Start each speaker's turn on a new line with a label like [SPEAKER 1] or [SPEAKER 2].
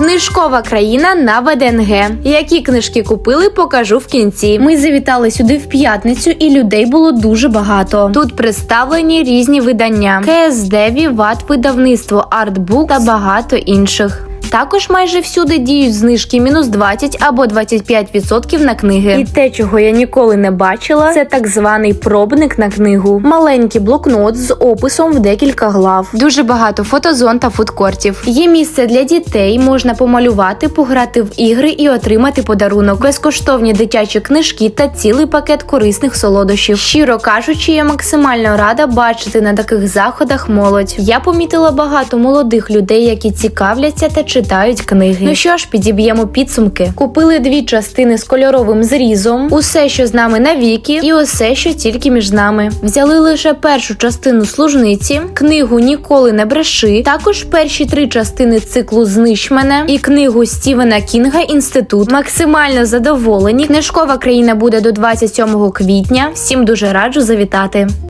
[SPEAKER 1] Книжкова країна на ВДНГ. Які книжки купили, покажу в кінці. Ми завітали сюди в п'ятницю, і людей було дуже багато. Тут представлені різні видання: КСД, Віват, видавництво, Артбук та багато інших. Також майже всюди діють знижки мінус 20 або 25% на книги. І те, чого я ніколи не бачила, це так званий пробник на книгу. Маленький блокнот з описом в декілька глав. Дуже багато фотозон та фудкортів. Є місце для дітей, можна помалювати, пограти в ігри і отримати подарунок. Безкоштовні дитячі книжки та цілий пакет корисних солодощів. Щиро кажучи, я максимально рада бачити на таких заходах молодь. Я помітила багато молодих людей, які цікавляться та читають книги. Ну що ж, підіб'ємо підсумки. Купили дві частини з кольоровим зрізом, усе, що з нами навіки, і усе, що тільки між нами. Взяли лише першу частину служниці, книгу Ніколи не бреши. Також перші три частини циклу Знищ мене і книгу Стівена Кінга Інститут. Максимально задоволені. Книжкова країна буде до 27 квітня. Всім дуже раджу завітати.